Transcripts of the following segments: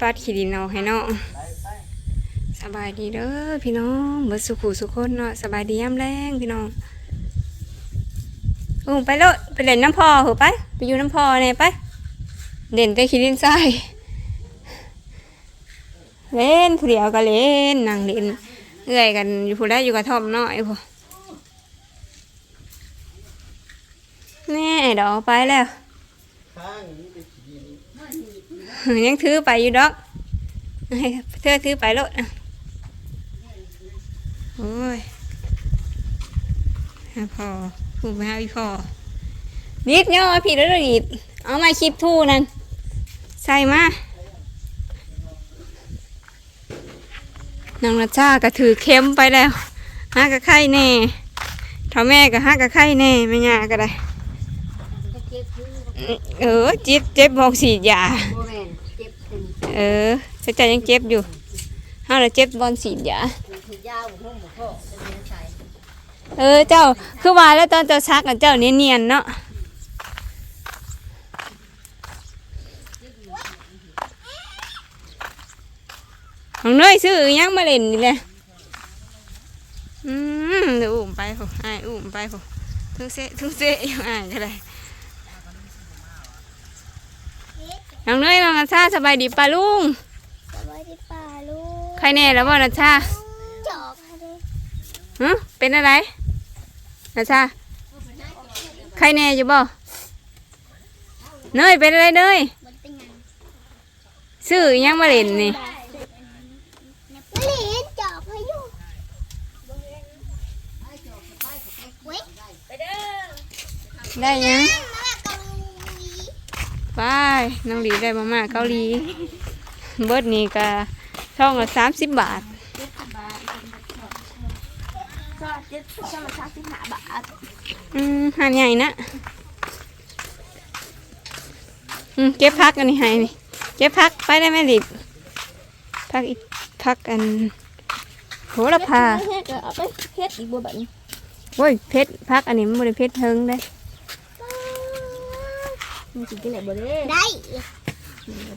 ปัดขี้ดินออกให้เนาะสบายดีเด้อพี่น้องเบิดสุขุสุขคนเนาะสบายดียามแรงพี่น้องอู้ไปโลดไปเล่นน้ำพอเหอะไป ไปอยู่น้ำพอเนี่ยไปเล่นแต่ขี้ดินทรายเล่นผู้เดียวก็เล่นนั่งเล่นเอื้อยกันอยู่ผู้ใดอยู่กับทอมน้อยพอแน่ดอกไปแล้ว ข้างนี้เป็นขีดิน ยังถือไปอยู่ดอกให้เธอถือไปโลดโอ้ยพอพูดไปหาอีพอนิดย่อผิดแล้วนิดเอามาคลิปทู่นั่น ใส่มาน้องนัชาก็ถือเข็มไปแล้วหากระไข่แน่ท่าแม่ก็หากระไข่แน่ไม่ยากก็ได้ เออเจ็บเจ็บบอกสีดยาโมเมนเจ็บเป็นเออสใจยังเจ็บอยู่เฮาน่ะเจ็บบอลสีดยาคือยาวหัวหมูพ่อเป็นเนื้อใสเออเจ้าคือว่าแล้วตอนเจ้าซักกับเจ้าเนียนๆเนาะของเนยซื้ออิหยังมาเล่นนี่แหละอืมเดี๋ยวอุ้มไปผมอ้ายอุ้มไปผมทุกเซะทุกเซะอยู่อ้ายก็ได้ น้องเนยน้องนัชชาสบายดีป่ะลุงสวัสดีป่าลูกใครแน่แล้วบ่นัชชาจอกค่ะเด้ฮะเป็นอะไรนะชาใครแน่อยู่บ่เนยเป็นอะไรเนยมันเป็นยังซื้ออิหยังมาเล่นนี่ไม่เห็นจอกพายุเว้ยได้หยังมาเกาหลี ไปน้องหลีได้มาม่าเกาหลี เบิดนี่ก็ช่องละสามสิบบาทก็เจ็ดก็มาสักสิบห้าบาท อืมหันใหญ่นะ อืมเก็บพักอันนี้ให้นี่ เก็บพักไปได้ไหมลิบพักอีกพักอันโหระพาเฮ็ดเอาไปเฮ็ดอีกบัวแบบนี้โอ้ยเพชรพักอันนี้มันบ่ได้เพชรเทิงได้ มันกินที่ไหนบ่ได้ได้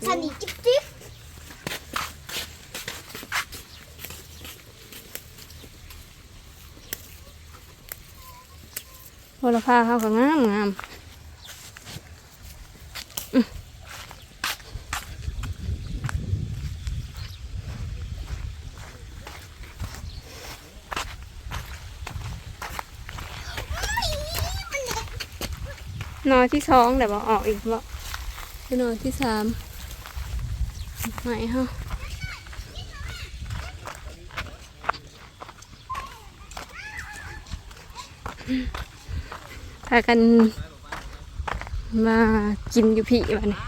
สนิทจิ๊บจิ๊บโหระพาเขาก็งามงาม นอที่สองแต่ว่าออกอีกบ่คือหนอที่สามไม่เฮาพากันมากินอยู่พี่บ้านนี้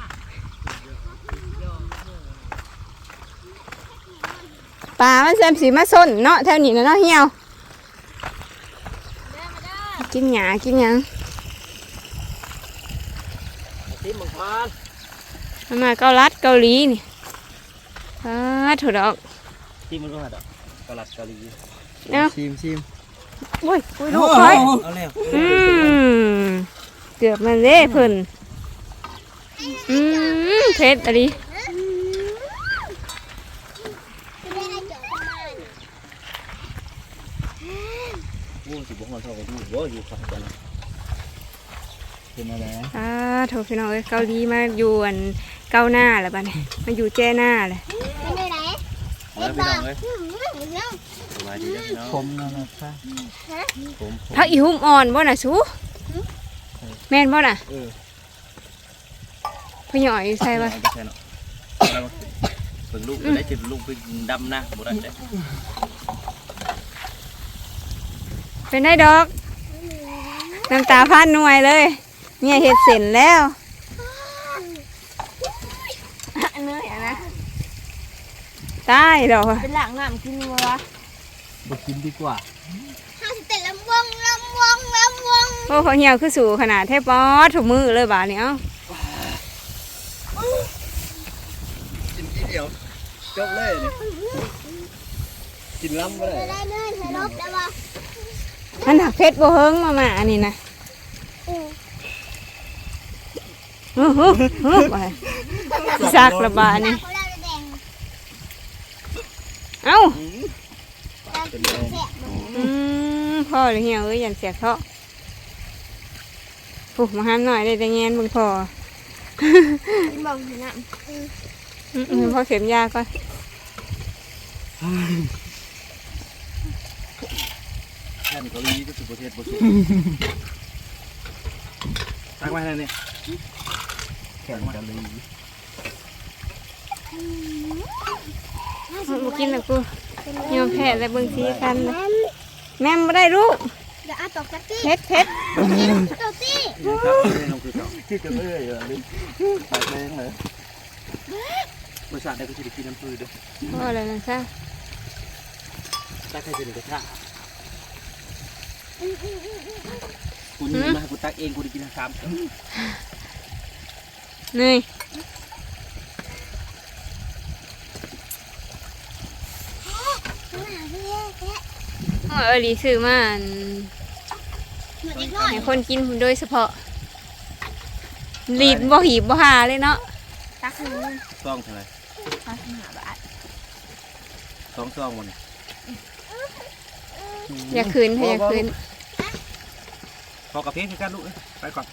ปลามันเซมสีมาส้นเนาะแถวนี้นะเนาะเหี่ยว กินหยากินหยัง ที่ มังพานมามาเกาลัดเกาหลีนี่อ้าถูกดอกที่มันก็หัดอะกะหลัดกะหรี่เนาะชิมชิมโอ้ยโอ้ยลูกคอยเอาแล้วอืมเกือบมาเล่เพิ่นอืมเผ็ดอะไรจะได้ให้จอกมาโอ้สิบหอนเท่ากับดูว่าอยู่ข้างกัน เป็นอะไรอ่าโถพี่น้องเอ้ยเกาหลีมาอยู่อันเก้าหน้าแล้วบ้านี้มาอยู่แจ้หน้าเลยเป็นไงไหนเอาแล้วพี่น้องเลยสบายดีนะพี่น้องผมนะครับผมพักอีหุ่มอ่อนบ่น่ะสูแม่นบ่น่ะเออพ่หน่อยใส่บ่ใช่เนาะเพิ่งลูกไปได้จิตลูกไปดำนะบ่ได้เป็นได้ดอกน้ำตาพันหน่วยเลย เนี่ยเห็ดเสร็จแล้วอันเนยอะนะตายดอกเป็นหลังน้ำกินวัวบ่กินดีกว่าห้าสิบเจ็ดลำวงลำวงลำวงโอ้เขาเหี่ยวคือสู่ขนาดแทบปอดถุกมือเลยบาดนี้เอ้ากินทีเดียวจบเลยนี่กินล้ำก็ได้ได้เนินให้ลบแล้วบ่มันหักเพชรโบเฮิงมามาอันนี้นะ อืม ฮึฮึฮึไปทำไมซักระบาดนี่เขาได้แดงเอ้าตากินแซ่บอืมพ่อเลยเหี่ยวเอ้ยยันเสียกเทาะปลูกมาห้ามหน่อยได้แต่แงนเบึงพ่อบอกอยู่นะอืมอืมพ่อเข็มยาก่อนแค่นเกาหลีก็สุประเทศบุสุตักมาให้นี่แข่งเกาหลีเอาบ่กินแล้วกูยอมแพ้แล้วเบิ่งสีกันเลยแม่ไม่ได้ลูกเดี๋ยวเอาตกจักตี้เผ็ดเผ็ดตกตี้ครับเองคือเก่าคือกันเลยเหรอนี่ตักเองเลยบริษัทได้ก็จะได้กินน้ำปืนด้วยพ่ออะไรนะซะตักให้เป็นกระทะกูนี่มาให้กูตักเองกูได้กินทั้งสามเนยเออดีซื้อมาอันเหมือนเด็กน้อยให้คนกินโดยเฉพาะรีบบ่หีบบ่หาเลยเนาะตักหนึ่งซองเท่าไหร่ตักหาบาทสองซองวันนี้อย่าคืนอย่าคืนพอกับเพลงคือกันลูกไปก่อน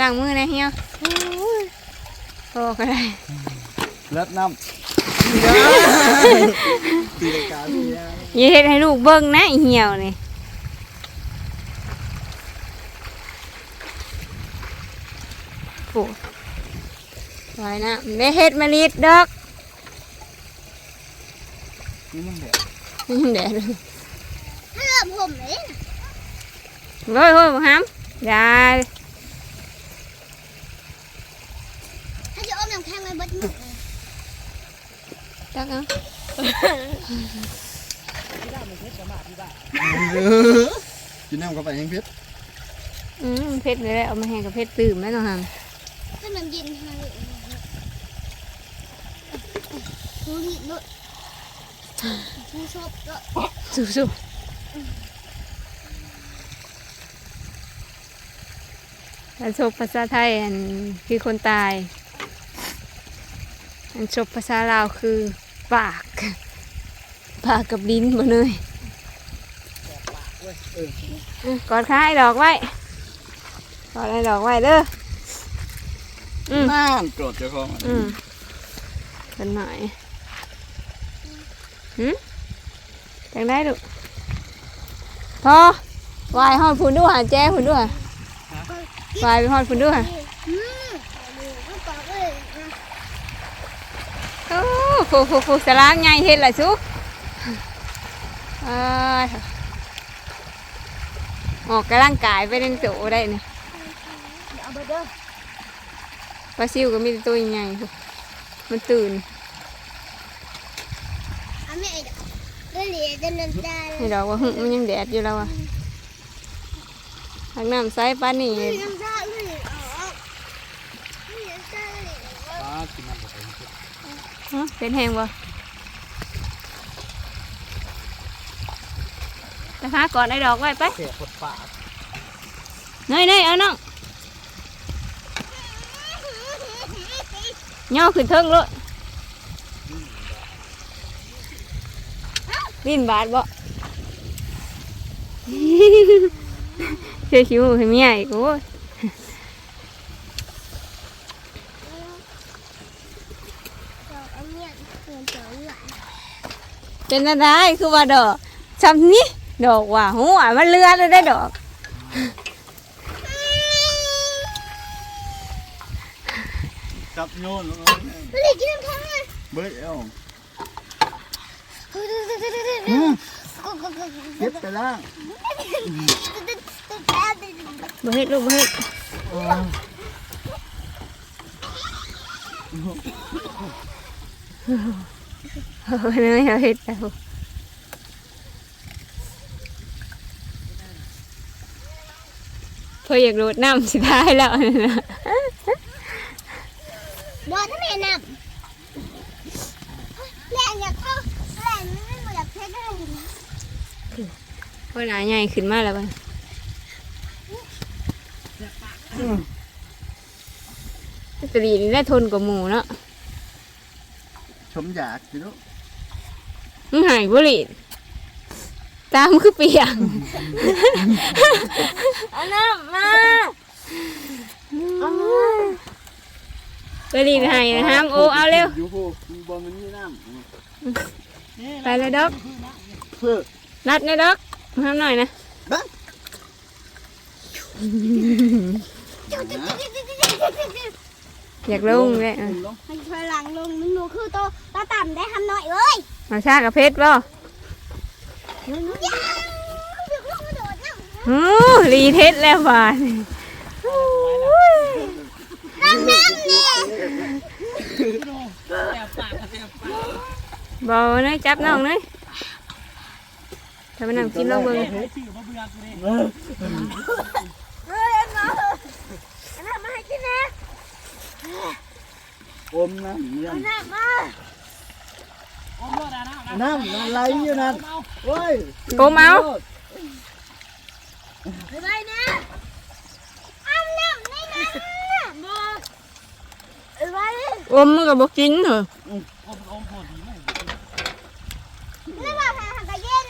ล้างมือนะเฮียพอก็ได้เลิศน้ำตีรายการเนี่ยอย่าเฮ็ดให้ลูกเบิ่งนะไอ้เหี่ยวนี่โอ้ไว้นะไม่เฮ็ดมาลิดดอกนี่ยังแดดนี่แดดเลยถ้าเริ่มผมเลยเฮ้ยเฮ้ยบ่ห้ามอ ย่าถ้าจะอมน้ำแข็งเลยเบิดมือจักเอากินน้ำเข้าไปยังเพชรอืมเพชรเลยแหละเอามาให้กับเพชรตื่มแม่ต้องห้ามถ้ามันเย็นให้ดูดิลุดูชอบก็สู้ๆอันชบภาษาไทยอันคือคนตาย อันชบภาษาลาวคือปาก ปากกับดินมาเลยอืมกอดขาให้ดอกไว้กอดให้ดอกไว้เด้ออืมน่านโกรธเจ้าของอืมเป็นหน่อยหืมจังได้ลูกพอวายหอดพุ่นด้วยหาแจ้พุ่นด้วยวายไปหอดพุ่นด้วย อืมเอาปากเลย โอ้โหโหโหสลามใหญ่เห็นละสุเอ้ยออกกำลังกายไปในโตได้เนี่เอาไปลาซิวก็มีตัวใหญ่ๆพุ่นมันตื่นเอาแม่ดอกว่าหึมันยังแดดอยู่แล้วอะทางน้ำใสป้านี่นี่ ไม่น้ำตาเลยออกไม่น้ำตาเลยออก ป้ากินน้ำเข้าไป ฮะ เป็นแหงบ่จะพาก่อนไอ้ดอกไว้ไปเสียปวดปากเนยเนยเอาน้องย่อขึ้นเทิงเลยลิ้นบาดบ่เชื่อชิวให้เมียอีกโอ้ย เอาเนี่ยเงินเจ๋อหวาน เป็นอะไรคือว่าดอกชำนี้ดอกว่าหัวมันเลือดเลยได้ดอกจับโยนลงเฮ้ยกินน้ำแข็งเลยเบิ้ลเอ้าอืมเก็บไปล่างบ่เฮ็ดลูกบ่เฮ็ด เฮ้ยเนยเอาเฮ็ดแล้วเพื่ออยากโดดน้ำสิได้แล้วนะบอลถ้าแม่นำแรงอยากเข้าแรงไม่อยากเพชรได้เลยเพื่อหนาใหญ่ขึ้นมาแล้วบัดกะหรี่นี่ได้ทนกว่าหมูเนาะ ชมอยากสิลูกมึงหายบุหรี่ตามคือเปียกเอาน้ำมาเอามากะหรี่หายนะห้ามโอเอาเร็ว อยู่ผู้บนมันมีน้ไปเลยดอกำเพื่อรัดในดอกห้ามหน่อยนะบ้า อยากลงเลยอะให้ถอยหลังลงนึงหนูคือโตตาต่ำได้ทำหน่อยเอ้ยมาชากับเพชรบ่ยังเดี๋ยวลงมาโดดน้ำโอ้รีเทสแล้วบาดน้ำน้ำเนี่ยบอเนยจับน้องเนยถ้ามันนั่งกินลองเบิ่ง เฮ้ยเอาน้ำมาให้กินนะ อมน้ำเยี่ยเอามน้ำมาน้ำอะไรอยู่นั่นโอ้ยโกมเอาไปไปนะเอาน้ำนี่นะมาไปไปเลยอมมันก็บอกกินเหรอนี่ว่าทางกระเย็น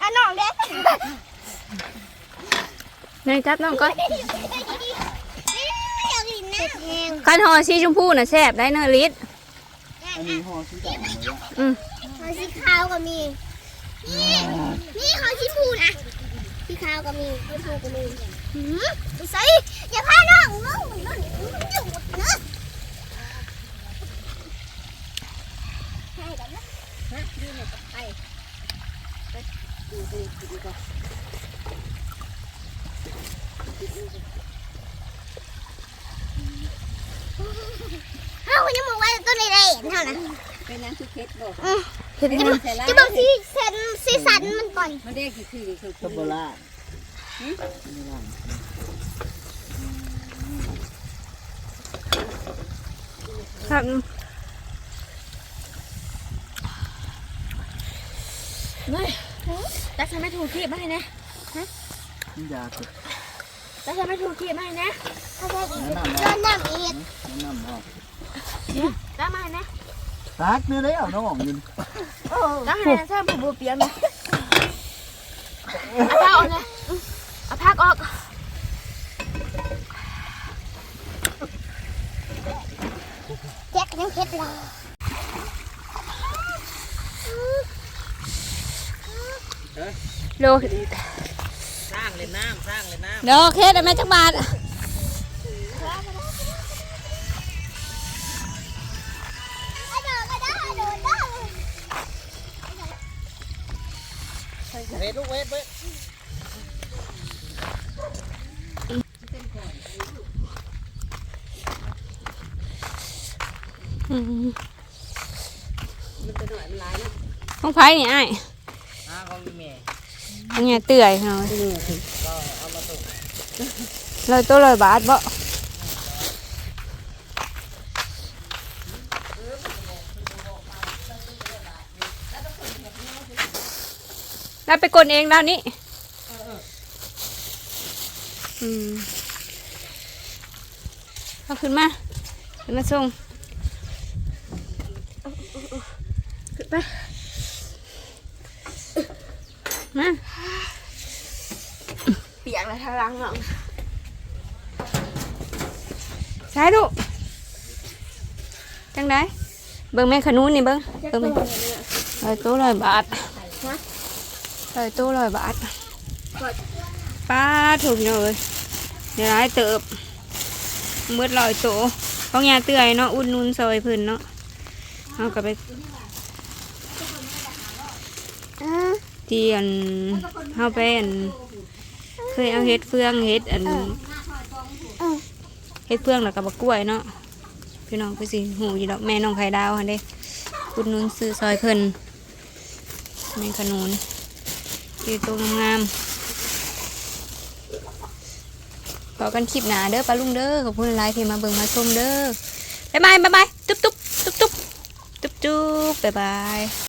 อะน้องเด็กเนยจั บน้องก่อนอยากกินน้ำแห้งคันหอสีชมพูน่ะแซ่บได้เนยลิศอันนี้ห่อสีดำเลยอะอืมขอสีขาวก็มี นี่นี่ขอสีฟูนะสีขาวก็มีสีฟูก็มีหืมใส่อย่าพาน้องน้องน้องมันอยู่หมดนะให้กันนะนะดูหน่อยไปไปดูดูดูก่อน เอ้ายังมองไว้ตัวในเร่เท่านั้นเป็นน้ำคือเพชรบอกเห็นจะไหมบอกจะบอกสีสันสีสันมันก่อนมันได้กี่คือคือตะโบราณครับแต่ฉันไม่ถูกที่ไม่นะนี่ยาสุดแต่ฉันไม่ถูกที่ไม่นะถ้าได้อีกแนะนำเดินะนหน้าอีกแนะนำ ว่าได้มานะตักเนื้อได้เอาน้องอยู่ได้ให้นะถ้าผมบูเปีย เวทลูกเวทเว้ยอืมของไผ่นี่ไอ้ายอาของอีเมย์อันเนี้ยเตื่อยเนาะร้อยตัวร้อยบาทบ่ แล้วไปกดเองแล้วนี่อืมเอาขึ้นมา ขึ้นมาส่งขึ้นไปมาเปียกแล้วทารังอะใช่ลูกจังได้เบิ่งแม่ขนุนนี่เบิ่งเบิ่งแม่ร้อยตัวร้อยบาท ร้อยตัวร้อยบาทป้าถูกเนาะเอ้ยเดี๋ยวให้เติบมืดร้อยตัวของยาเตื่อยเนาะอุ่นนุนซอยเพิ่นเนาะเอากลับไปเตียนเฮาไปอันเคยเอาเฮ็ดเฟืองเฮ็ดอันเฮ็ดเพื่องแล้วก็บักกล้วยเนาะพี่น้องไปสิหูอยู่ดอกแม่น้องไข่ดาวหั่นเด้คุณนุนซื้อซอยเพิ่นแม่ขนุน ดีตัวงามๆต่อกันคลิปหนาเด้อปลาลุงเด้อขอบคุณหลายที่มาเบิ่งมาชมเด้อบ๊ายบายบ๊ายบายตุ๊บตุ๊บตุ๊บตุ๊บตุ๊บตุ๊บบ๊ายบาย